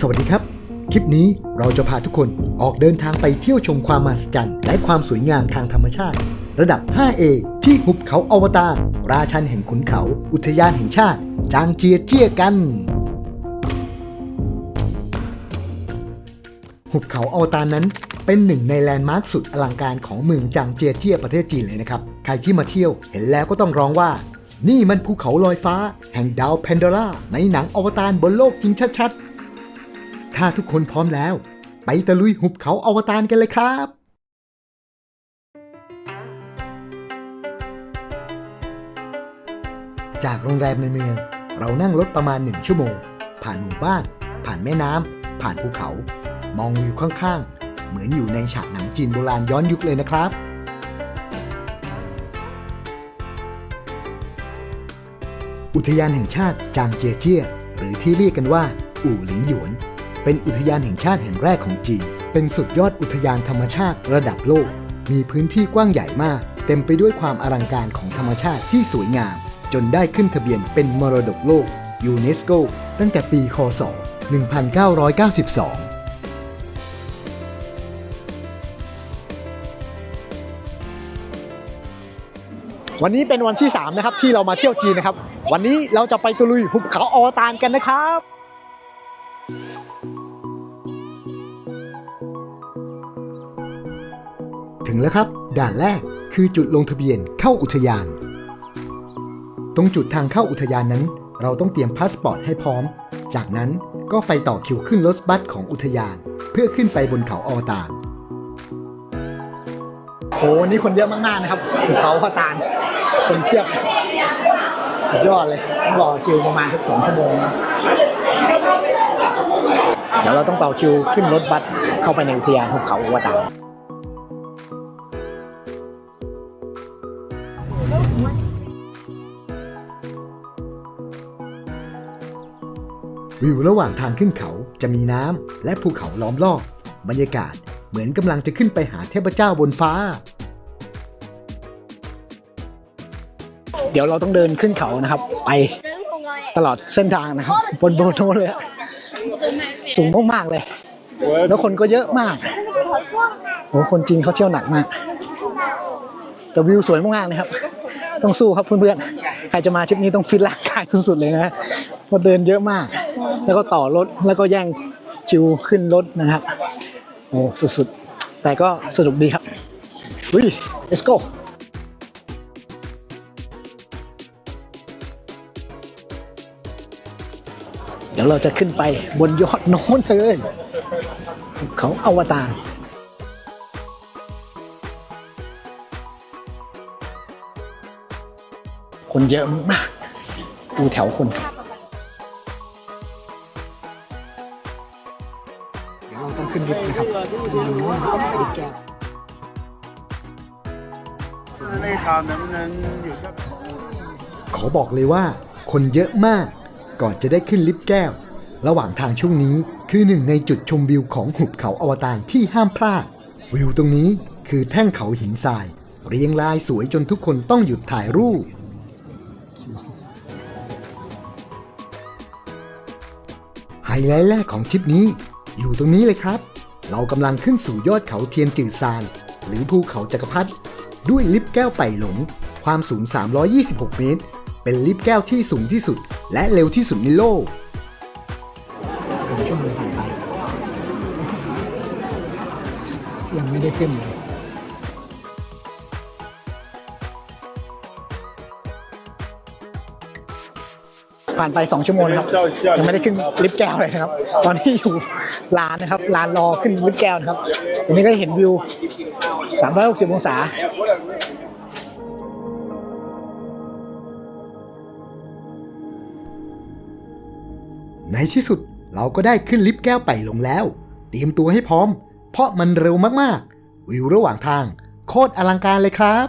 สวัสดีครับ คลิปนี้เราจะพาทุกคนออกเดินทางไปเที่ยวชมความมหัศจรรย์และความสวยงามทางธรรมชาติ ระดับ 5A ที่หุบเขาอวตารราชันแห่งขุนเขา อุทยานแห่งชาติ จางเจียเจี้ยกัน หุบเขาอวตารนั้นเป็นหนึ่งในแลนด์มาร์คสุดอลังการของเมืองจางเจียเจี้ยประเทศจีนเลยนะครับ ใครที่มาเที่ยวเห็นแล้วก็ต้องร้องว่า นี่มันภูเขาลอยฟ้า แห่งดาวแพนดอร่าในหนังอวตารบนโลกจริงชัดๆ ถ้าทุกคนพร้อมแล้ว ไปตะลุยหุบเขาอวตารกันเลยครับ จากโรงแรมในเมือง เรานั่งรถประมาณหนึ่งชั่วโมง ผ่านหมู่บ้าน ผ่านแม่น้ำ ผ่านภูเขา มองวิวข้างๆ เหมือนอยู่ในฉากหนังจีนโบราณย้อนยุคเลยนะครับอุทยานแห่งชาติจางเจียเจี้ย หรือที่เรียกกันว่า อู่หลิงหยวน เป็นอุทยานแห่งชาติแห่งแรกของจีน เป็นสุดยอดอุทยานธรรมชาติระดับโลก มีพื้นที่กว้างใหญ่มาก เต็มไปด้วยความอลังการของธรรมชาติที่สวยงาม จนได้ขึ้นทะเบียนเป็นมรดกโลกยูเนสโกตั้งแต่ปีคศ 1992วันนี้เป็นวันที่ 3 นะครับ ที่เรามาเที่ยวจีนนะครับ วันนี้เราจะไปตะลุยภูเขาอวตารกันนะครับ ถึงแล้วครับ ด่านแรกคือจุดลงทะเบียนเข้าอุทยาน ตรงจุดทางเข้าอุทยานนั้น เราต้องเตรียมพาสปอร์ตให้พร้อม จากนั้นก็ไปต่อคิวขึ้นรถบัสของอุทยาน เพื่อขึ้นไปบนเขาอวตารโอ้วันนี้คนเยอะมากๆนะครับภูเขาอวตารคนเทียบสุดยอดเลยต้องรอคิวประมาณสักสองชั่วโมงนะเดี๋ยวเราต้องต่อคิวขึ้นรถบัสเข้าไปในอุทยานภูเขาอวตาร ระหว่างทางขึ้นเขาจะมีน้ำและภูเขาล้อมรอบบรรยากาศเหมือนกำลังจะขึ้นไปหาเทพเจ้าบนฟ้า เดี๋ยวเราต้องเดินขึ้นเขานะครับ ไปตลอดเส้นทางนะครับ บนโบโนเลยอะสูงมากๆเลย แล้วคนก็เยอะมากโอ้คนจีนเขาเที่ยวหนักมากแต่วิวสวยมากๆเลยครับ ต้องสู้ครับเพื่อนๆ ใครจะมาทริปนี้ต้องฟิตร่างกายสุดๆเลยนะเพราะเดินเยอะมาก แล้วก็ต่อรถแล้วก็แย่งคิวขึ้นรถนะครับโอ้สุดๆ แต่ก็สนุกดีครับอุ้ย let's go เดี๋ยวเราจะขึ้นไปบนยอดโน้นเลยเขาอวตารคนเยอะมากดูแถวคน ขึ้นลิฟนะครับอีกแก้วขอบอกเลยว่า คนเยอะมาก ก่อนจะได้ขึ้นลิฟต์แก้ว ระหว่างทางช่วงนี้คือหนึ่งในจุดชมวิวของหุบเขาอวตารที่ห้ามพลาด วิวตรงนี้คือแท่งเขาหินทราย เรียงรายสวยจนทุกคนต้องหยุดถ่ายรูปไฮไลท์แรกของทริปนี้ อยู่ตรงนี้เลยครับ เรากำลังขึ้นสู่ยอดเขาเทียนจืดซาน หรือภูเขาจักรพรรดิด้วยลิฟต์แก้วไต่หลง ความสูง 326 เมตร เป็นลิฟต์แก้วที่สูงที่สุด และเร็วที่สุดในโลกสองชั่วโมงผ่านไป ยังไม่ได้ขึ้นเลย ผ่านไป 2 ชั่วโมงนะครับยังไม่ได้ขึ้นลิฟต์แก้วเลยนะครับ ตอนนี้อยู่ลานนะครับลานรอขึ้นลิฟต์แก้วนะครับตรงนี้ก็เห็นวิว 360 องศาในที่สุดเราก็ได้ขึ้นลิฟต์แก้วไปลงแล้ว เตรียมตัวให้พร้อม เพราะมันเร็วมากๆ วิวระหว่างทาง โคตรอลังการเลยครับ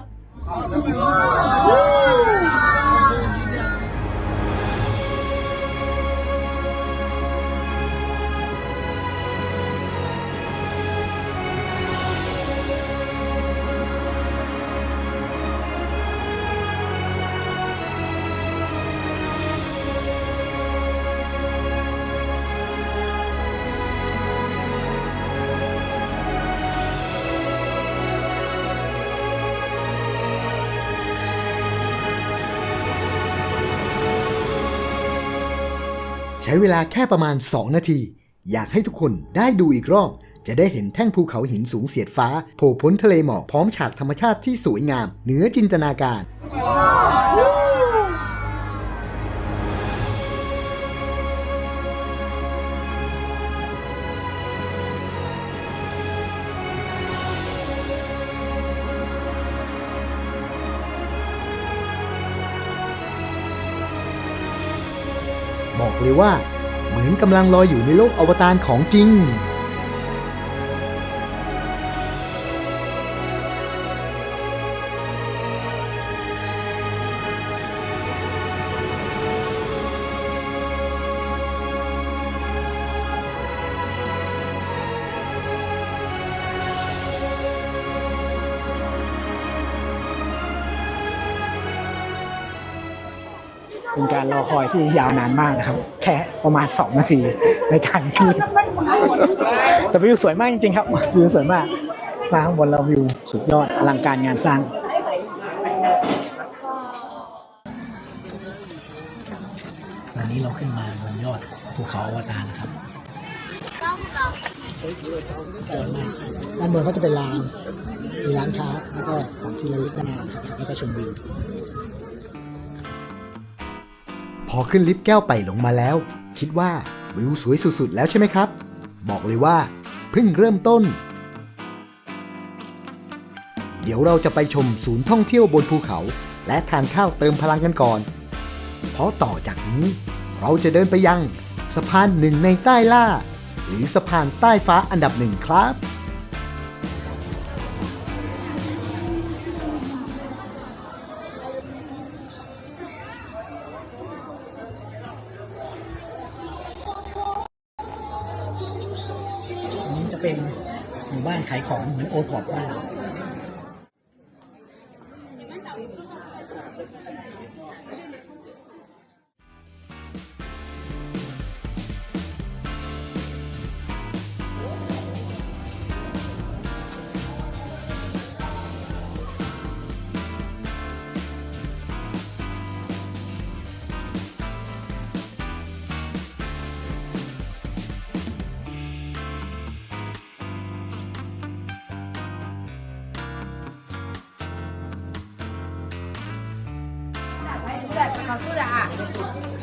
ช้เวลาแค่ประมาณ 2 นาที อยากให้ทุกคนได้ดูอีกรอบ จะได้เห็นแท่งภูเขาหินสูงเสียดฟ้า โผล่พ้นทะเลหมอกพร้อมฉากธรรมชาติที่สวยงาม เหนือจินตนาการ เลยว่า เหมือนกำลังลอยอยู่ในโลกอวตารของจริง เป็นการรอคอยที่ยาวนานมากนะครับ แค่ประมาณ 2 นาทีในการขึ้นแต่วิวสวยมากจริงๆครับวิวสวยมากมาข้างบนเราวิวสุดยอดอลังการงานสร้างตอนนี้เราขึ้นมาบนยอดภูเขาอวตารนะครับสวยมากด้านบนก็จะเป็นลานมีร้านค้าแล้วก็ของที่ระลึกด้านหน้าครับแล้วก็ชมวิว อขึ้นลิฟต์แก้วไปหลงมาแล้ว คิดว่าวิวสวยสุดๆ แล้วใช่ไหมครับ บอกเลยว่า เพิ่งเริ่มต้น เดี๋ยวเราจะไปชมศูนย์ท่องเที่ยวบนภูเขา และทานข้าวเติมพลังกันก่อน เพราะต่อจากนี้ เราจะเดินไปยังสะพานหนึ่งในใต้ล่า หรือสะพานใต้ฟ้าอันดับหนึ่งครับ เป็นหมู่บ้านขายของเหมือนโอท็อปบ้านเรา ท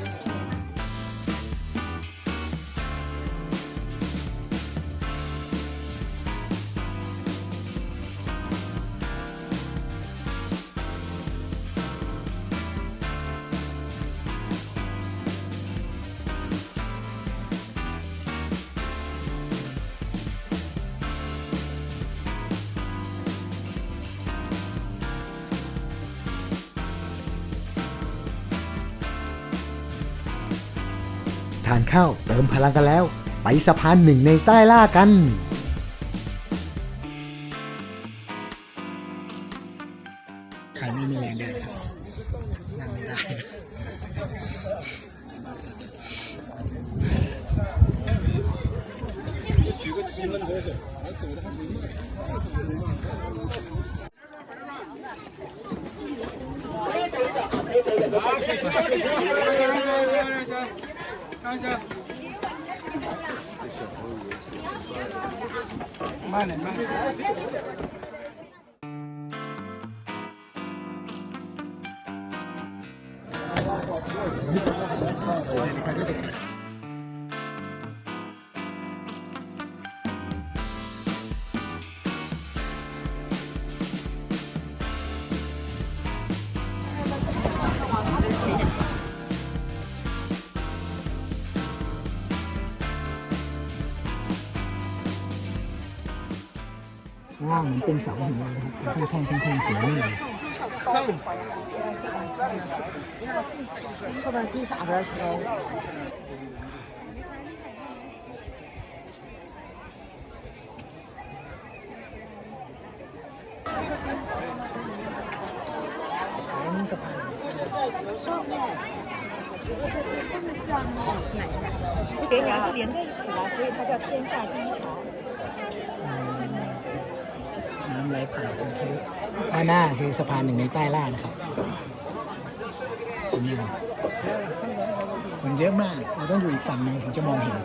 านข้าวเติมพลังกันแล้ว ไปสะพานหนึ่งในใต้ล่ากัน ใครไม่มีแรงเดินครับนั่งไม่ได้ 慢点，慢点。เหมือนเป็นเสาหินเลยนะครับเป็นแท่งๆแท่งๆสวยมากเลย 后边系啥的时候， อันนี้สะพาน 别崖就连在一起了，所以它叫天下第一桥。 น้ำไหลผ่านจนทะลุด้านหน้าคือสะพานหนึ่งในใต้ล่านะครับเป็นนี่คนเยอะมาก เราต้องอยู่อีกฝั่งหนึ่งถึงจะมองเห็น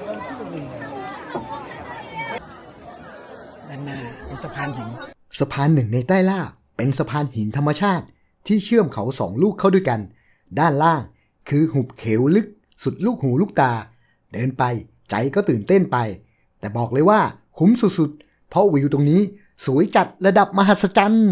ด้านหน้าเป็นสะพานหิน สะพานหนึ่งในใต้ล่า เป็นสะพานหินธรรมชาติ ที่เชื่อมเขาสองลูกเข้าด้วยกัน ด้านล่างคือหุบเขวลึก สุดลูกหูลูกตา เดินไปใจก็ตื่นเต้นไป แต่บอกเลยว่าคุ้มสุดๆ เพราะวิวตรงนี้ สวยจัดระดับมหัศจรรย์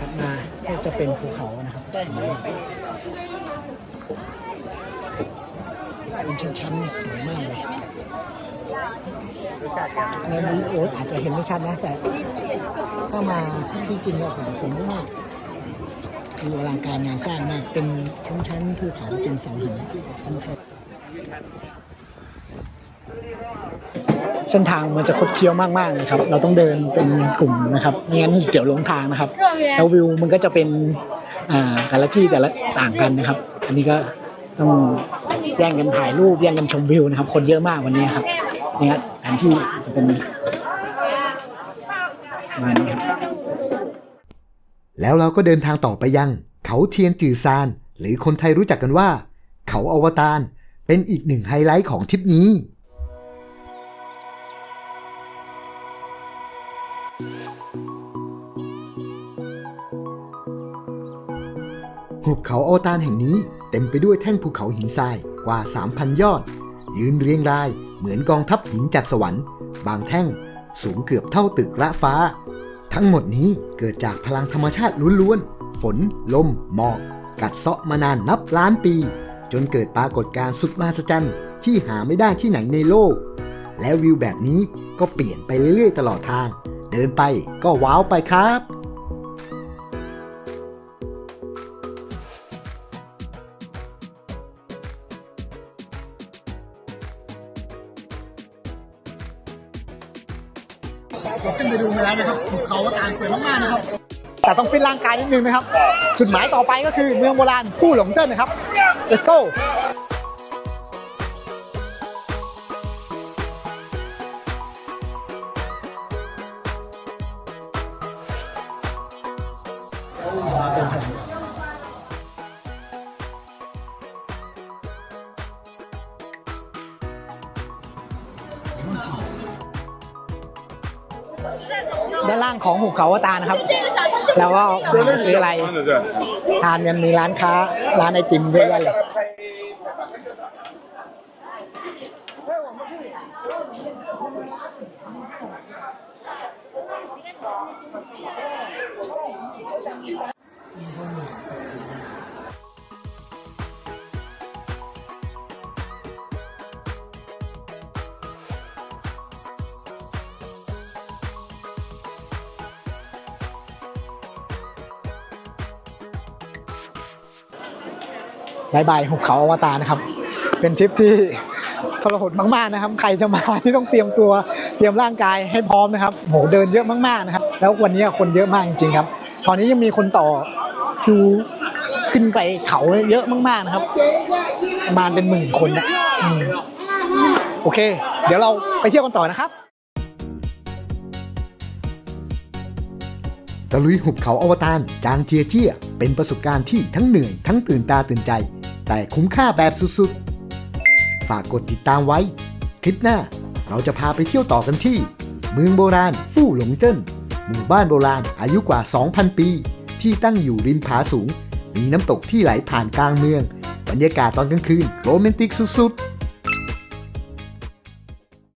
ถัดมาก็จะเป็นภูเขานะครับ เป็นชั้นๆสวยมากเลยในวิดีโออาจจะเห็นไม่ชัดนะ แต่ถ้ามาที่จริงเนี่ยผมสวยมากดูอลังการงานสร้างมาก เป็นชั้นๆภูเขาเป็นเสาหินชั้นๆเส้นทางมันจะคดเคี้ยวมากๆเลยครับ เราต้องเดินเป็นกลุ่มนะครับไม่งั้นเดี๋ยวหลงทางนะครับ แล้ววิวมันก็จะเป็นอ่าแต่ละที่แต่ละต่างกันนะครับ อันนี้ก็ต้อง แย่งกันถ่ายรูปแย่งกันชมวิวนะครับ คนเยอะมากวันนี้ครับนี่ครับแผนที่จะเป็นประมาณนี้ครับแล้วเราก็เดินทางต่อไปยัง เขาเทียนจือซาน หรือคนไทยรู้จักกันว่า เขาอวตารเป็นอีกหนึ่งไฮไลท์ของทริปนี้หุบเขาอวตารแห่งนี้ เต็มไปด้วยแท่งภูเขาหินทรายกว่า 3,000 ยอด ยืนเรียงรายเหมือนกองทัพหินจากสวรรค์ บางแท่งสูงเกือบเท่าตึกระฟ้า ทั้งหมดนี้เกิดจากพลังธรรมชาติล้วนๆ ฝน ลม หมอก กัดเซาะมานานนับล้านปี จนเกิดปรากฏการณ์สุดมหัศจรรย์ที่หาไม่ได้ที่ไหนในโลก และวิวแบบนี้ก็เปลี่ยนไปเรื่อยๆตลอดทาง เดินไปก็ว้าวไปครับ แต่ต้องฟิตร่างกายนิดนึงนะครับ จุดหมายต่อไปก็คือเมืองโบราณคู่หลงเจิ้นนะครับ let's go เติมพลัง ของหุบเขาอวตารนะครับ แล้วก็ซื้ออะไรทานกันมีร้านค้าร้านไอติมเยอะแยะเลย บายบายหุบเขาอวตารนะครับ เป็นทริปที่ทรหดมากๆนะครับ ใครจะมาที่ต้องเตรียมตัวเตรียมร่างกายให้พร้อมนะครับโหเดินเยอะมากๆนะครับ แล้ววันนี้คนเยอะมากจริงๆครับ ตอนนี้ยังมีคนต่อคิวขึ้นไปเขาเยอะมากๆนะครับประมาณเป็นหมื่นคนนะโอเค เดี๋ยวเราไปเที่ยวกันต่อนะครับตะลุยหุบเขาอวตารจางเจียเจี้ย เป็นประสบการณ์ที่ทั้งเหนื่อย ทั้งตื่นตาตื่นใจ แต่คุ้มค่าแบบสุดๆ ฝากกดติดตามไว้ คลิปหน้าเราจะพาไปเที่ยวต่อกันที่ เมืองโบราณฟู่หลงเจิ้นหมู่บ้านโบราณอายุกว่า 2,000 ปี ที่ตั้งอยู่ริมผาสูง มีน้ำตกที่ไหลผ่านกลางเมือง บรรยากาศตอนกลางคืนโรแมนติกสุดๆ